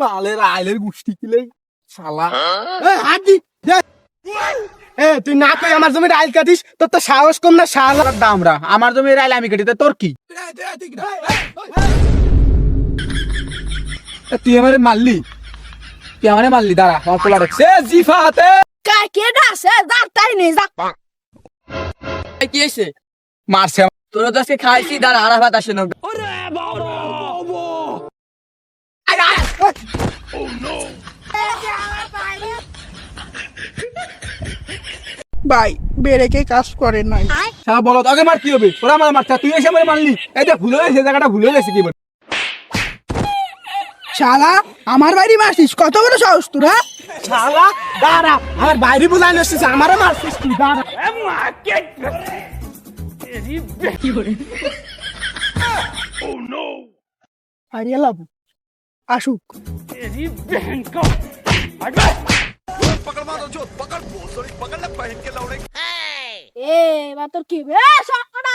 বালের আইলের গুষ্টি কিলে শালা। এ হাত দি দে। এ তুই না কই আমার জমির আইল কাটিস তোর তো সাহস কম না শালা। দামরা আমার জমির আইল আমি কাটি তা তোর কি? এ, তুই আমারে মারলি? তুই আমারে মারলি দাঁড়া আমার পোলা রাখছে জিফা হাতে নেই যা কি হয়েছে মারছে তোরা তো আজকে খাইছি দাঁড়া আর ভাত আসে না ভাই বেড়েকে কাজ করে নাই। শালা বলো আগে মার কি হবে? ওরা আমার মারছে তুই এসে আমারে মারলি। যে ভুল হয়েছে জায়গাটা ভুল হয়ে গেছে কি বল? শালা আমার বাড়ি মারছিস? কত বড় সাহস তোরা শালা দাঁড়া আমার বাইরে বুঝাই নসছিস আমারও মারছিস তুই দাঁড়া। হারিয়ে লাভ আসুক। এ বা তোর কি বে সবকটা